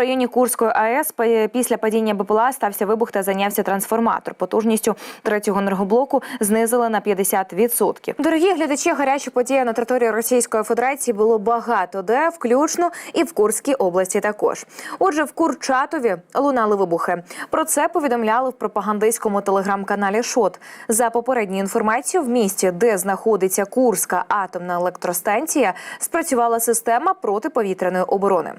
районі Курської АЕС після падіння БПЛА стався вибух та зайнявся трансформатор. Потужністю третього енергоблоку знизили на 50%. Дорогі глядачі, гарячі події на території Російської Федерації було багато де, включно і в Курській області. Також отже, в Курчатові лунали вибухи. Про це повідомляли в пропагандистському телеграм-каналі Шот. За попередньою інформацією, в місті, де знаходиться Курська атомна електростанція, спрацювала система протиповітряної оборони.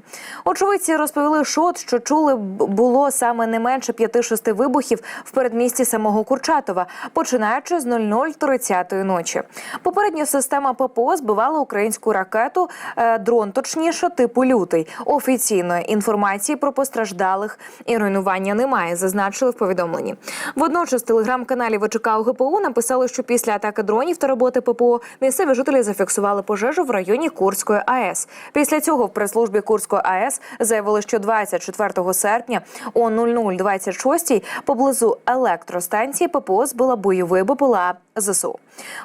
Очевидці розповіли Шот, що чули було саме не менше 5-6 вибухів в передмісті самого Курчатова, починаючи з 00.30 ночі. Попередня система ППО збивала українську ракету, е, дрон точніше, типу лютий. Офіційної інформації про постраждалих і руйнування немає, зазначили в повідомленні. Водночас телеграм-каналі ВЧК ОГПУ написали, що після атаки дронів та роботи ППО місцеві жителі зафіксували пожежу в районі Курської АЕС. Після цього в прес-службі Курської АЕС заявили, що 24 серпня о 00.26 поблизу електростанції ППО збила бойовий БПЛА ЗСУ.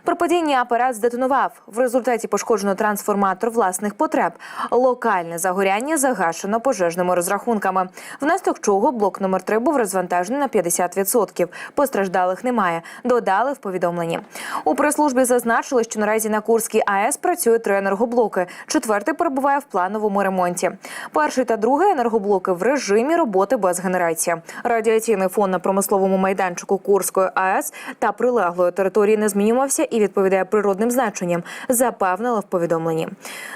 При падінні апарат здетонував. В результаті пошкоджено трансформатор власних потреб. Локальне загоряння загашено пожежними розрахунками. Внаслідок чого блок номер 3 був розвантажений на 50%. Постраждалих немає. Додали в повідомленні. У прес-службі зазначили, що наразі на Курській АЕС працює три енергоблоки. Четвертий перебуває в плановому ремонті. Перший та другий енергоблоки в режимі роботи без генерації. Радіаційний фон на промисловому майданчику Курської АЕС та прилеглої території не змінювався і відповідає природним значенням. Запевнили в повідомленні.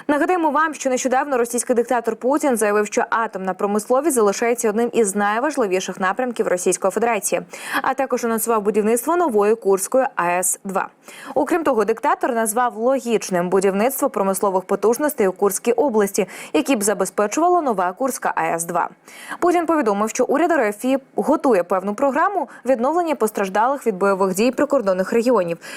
Нагадаємо вам, що нещодавно російський диктатор Путін заявив, що атомна промисловість залишається одним із найважливіших напрямків Російської Федерації, а також анонсував будівництво нової Курської АЕС 2 Окрім того, диктатор назвав логічним будівництво промислових потужностей у Курській області, які б забезпечувала нова Курська АЕС 2 Путін повідомив, що уряд РФ готує певну програму відновлення постраждалих від бойових дій прикордонних регіонів.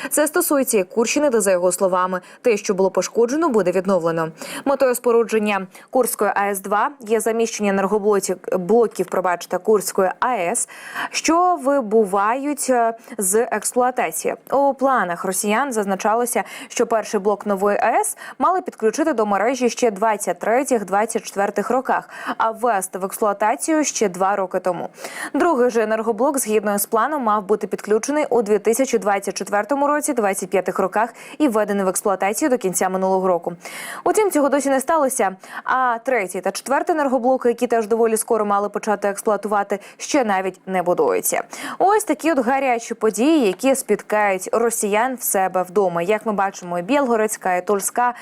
Це стосується і Курщини, де за його словами, те, що було пошкоджено, буде відновлено. Метою спорудження Курської АЕС 2 є заміщення енергоблоків блоків, пробачте, Курської АЕС, що вибувають е, з експлуатації. У планах росіян зазначалося, що перший блок нової АЕС мали підключити до мережі ще 23-24 роках, а ввести в експлуатацію ще два роки тому. Другий же енергоблок, згідно з планом, мав бути підключений у 2024 році, 25 роках і введений в експлуатацію до кінця минулого року. Утім, цього досі не сталося. А третій та четвертий енергоблоки, які теж доволі скоро мали почати експлуатувати, ще навіть не будуються. Ось такі от гарячі події, які спіткають росіян в себе вдома. Як ми бачимо, і Білгородська, і Тульська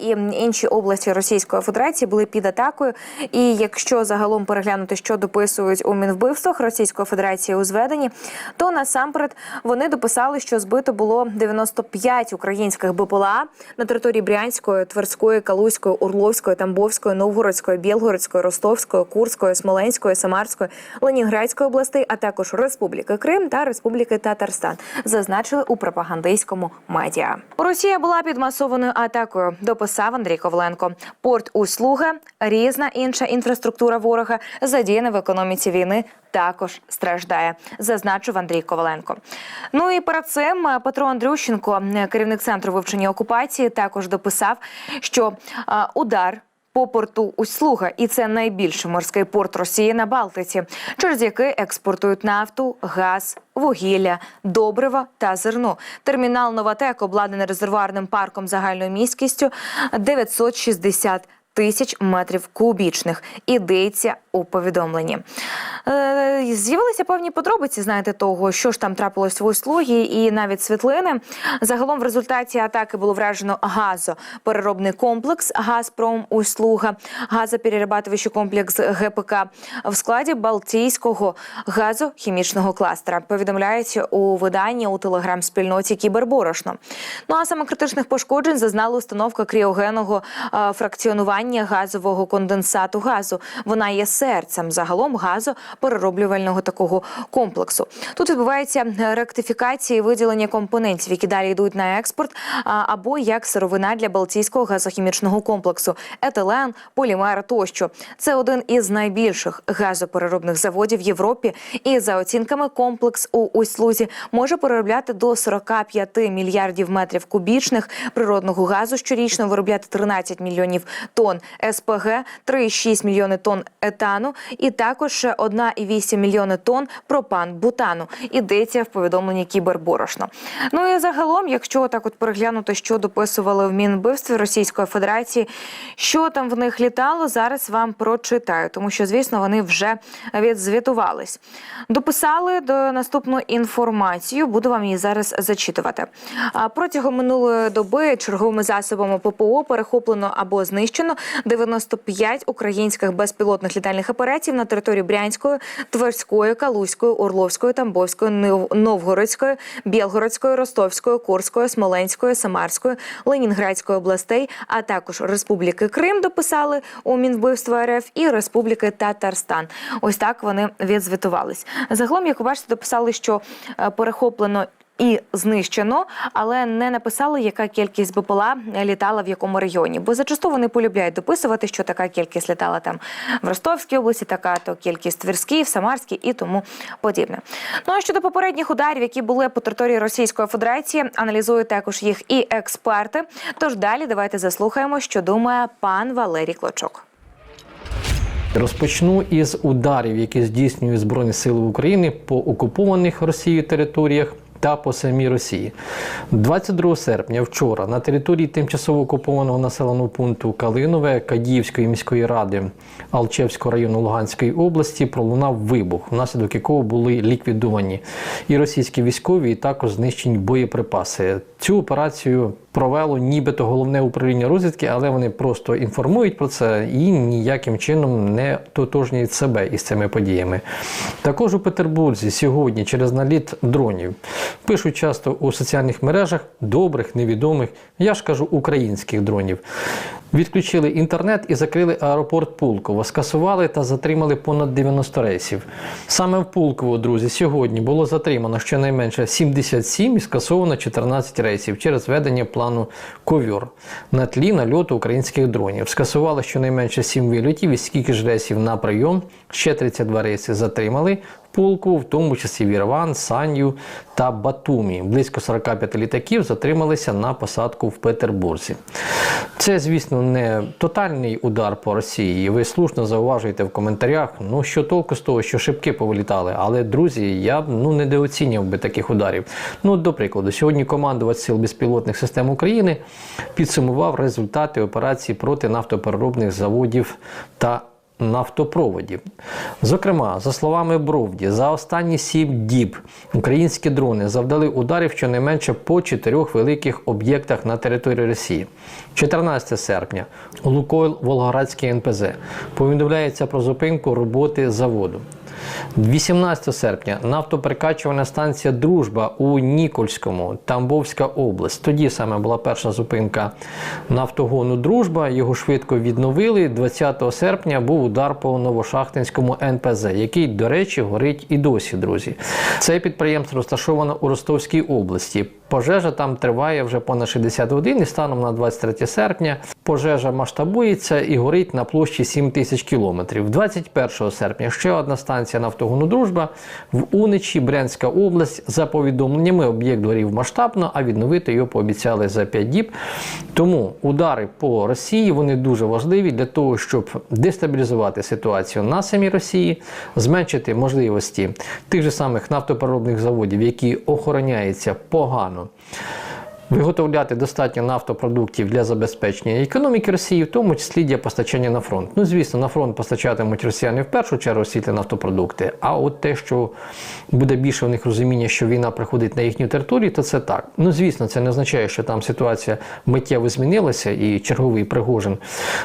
і інші області Російської Федерації були під атакою. І якщо загалом переглянути, що дописують у мінвбивствах Російської Федерації у зведенні, то насамперед вони дописали, що збито було 95 українських БПЛА на території Брянської, Тверської, Калузької, Орловської, Тамбовської, Новгородської, Білгородської, Ростовської, Курської, Смоленської, Самарської, Ленінградської областей, а також Республіки Крим та Республіки Татарстан, зазначили у пропагандистському медіа. Росія була під масованою атакою. Дописав Андрій Ковленко. Порт Услуга, різна інша інфраструктура ворога задіяна в економіці війни. Також страждає, зазначив Андрій Коваленко. Ну і перед цим е, Петро Андрющенко, е, керівник центру вивчення окупації, також дописав, що е, удар. По порту Услуга, і це найбільший морський порт Росії на Балтиці, через який експортують нафту, газ, вугілля, добрива та зерно. Термінал Новатек обладнаний резервуарним парком загальною міськістю 960 тисяч метрів кубічних. Ідеться у повідомленні. Е, з'явилися певні подробиці, знаєте, того, що ж там трапилось в услугі, і навіть світлини. Загалом в результаті атаки було вражено газопереробний комплекс Газпром Услуга, газоперерабатуючий комплекс ГПК в складі Балтійського газохімічного кластера. Повідомляють у виданні у телеграм-спільноті Кіберборошно. Ну а саме критичних пошкоджень зазнала установка кріогенного е, фракціонування газового конденсату газу. Вона є серцем загалом газоперероблювального такого комплексу. Тут відбувається ректифікація і виділення компонентів, які далі йдуть на експорт, або як сировина для Балтійського газохімічного комплексу, етилен, полімер тощо. Це один із найбільших газопереробних заводів в Європі. І за оцінками комплекс у Услузі може переробляти до 45 мільярдів метрів кубічних природного газу щорічно, виробляти 13 мільйонів тонн тонн СПГ, 3,6 мільйони тонн етану і також 1,8 мільйони тонн пропан-бутану. Ідеться в повідомленні Кіберборошно. Ну і загалом, якщо так от переглянути, що дописували в Мінвбивстві Російської Федерації, що там в них літало, зараз вам прочитаю, тому що, звісно, вони вже відзвітувались. Дописали до наступну інформацію. Буду вам її зараз зачитувати. Протягом минулої доби черговими засобами ППО перехоплено або знищено 95 українських безпілотних літальних апаратів на території Брянської, Тверської, Калузької, Орловської, Тамбовської, Новгородської, Білгородської, Ростовської, Курської, Смоленської, Самарської, Ленінградської областей, а також Республіки Крим дописали у Мінвбивства РФ і Республіки Татарстан. Ось так вони відзвітувались. Загалом, як бачите, дописали, що е, перехоплено. І знищено, але не написали, яка кількість БПЛА літала в якому регіоні. Бо зачасту вони полюбляють дописувати, що така кількість літала там в Ростовській області, така то кількість в Тверській, в Самарській і тому подібне. Ну а щодо попередніх ударів, які були по території Російської Федерації, аналізують також їх і експерти. Тож далі давайте заслухаємо, що думає пан Валерій Клочок. Розпочну із ударів, які здійснюють Збройні Сили України по окупованих Росією територіях та по самій Росії. 22 серпня, вчора, на території тимчасово окупованого населеного пункту Калинове Кадіївської міської ради Алчевського району Луганської області пролунав вибух, внаслідок якого були ліквідовані і російські військові, і також знищені боєприпаси. Цю операцію провело нібито головне управління розвідки, але вони просто інформують про це і ніяким чином не тотожнюють себе із цими подіями. Також у Петербурзі сьогодні через наліт дронів пишуть часто у соціальних мережах добрих, невідомих, я ж кажу, українських дронів. Відключили інтернет і закрили аеропорт Пулково, скасували та затримали понад 90 рейсів. Саме в Пулково, друзі, сьогодні було затримано щонайменше 77 і скасовано 14 рейсів через ведення плану ковьор на тлі нальоту українських дронів. Скасували щонайменше 7 вильотів і скільки ж рейсів на прийом. Ще 32 рейси затримали. Пулку, в тому числі Вірван, Санью та Батумі. Близько 45 літаків затрималися на посадку в Петербурзі. Це, звісно, не тотальний удар по Росії. Ви слушно зауважуєте в коментарях. Ну що толку з того, що шибки повилітали. Але друзі, я б ну недооцінював би таких ударів. Ну, до прикладу, сьогодні командувач сил безпілотних систем України підсумував результати операції проти нафтопереробних заводів та нафтопроводів. Зокрема, за словами Бровді, за останні сім діб українські дрони завдали ударів щонайменше по чотирьох великих об'єктах на території Росії. 14 серпня Лукойл Волгоградський НПЗ повідомляється про зупинку роботи заводу. 18 серпня нафтоперекачувальна станція Дружба у Нікольському, Тамбовська область. Тоді саме була перша зупинка нафтогону Дружба. Його швидко відновили. 20 серпня був удар по Новошахтинському НПЗ, який, до речі, горить і досі, друзі. Це підприємство розташовано у Ростовській області. Пожежа там триває вже понад 60 годин і станом на 23 серпня пожежа масштабується і горить на площі 7 тисяч кілометрів. 21 серпня ще одна станція нафтогону Дружба в Уничі, Брянська область. За повідомленнями, об'єкт горів масштабно, а відновити його пообіцяли за 5 діб. Тому удари по Росії вони дуже важливі для того, щоб дестабілізувати ситуацію на самій Росії, зменшити можливості тих же самих нафтопереробних заводів, які охороняються погано. Виготовляти достатньо нафтопродуктів для забезпечення економіки Росії, в тому числі для постачання на фронт. Ну, звісно, на фронт постачатимуть росіяни в першу чергу світлі нафтопродукти. А от те, що буде більше у них розуміння, що війна приходить на їхню територію, то це так. Ну, звісно, це не означає, що там ситуація миттєво змінилася, і черговий Пригожин,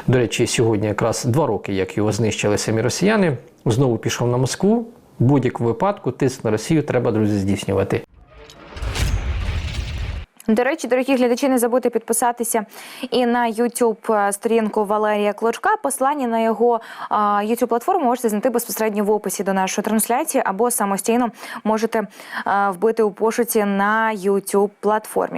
до речі, сьогодні якраз два роки, як його знищили самі росіяни, знову пішов на Москву. В будь-якому випадку тиск на Росію треба, друзі, здійснювати. До речі, дорогі глядачі, не забудьте підписатися і на youtube сторінку Валерія Клочка. Послання на його youtube платформу можете знайти безпосередньо в описі до нашої трансляції, або самостійно можете вбити у пошуці на youtube платформі.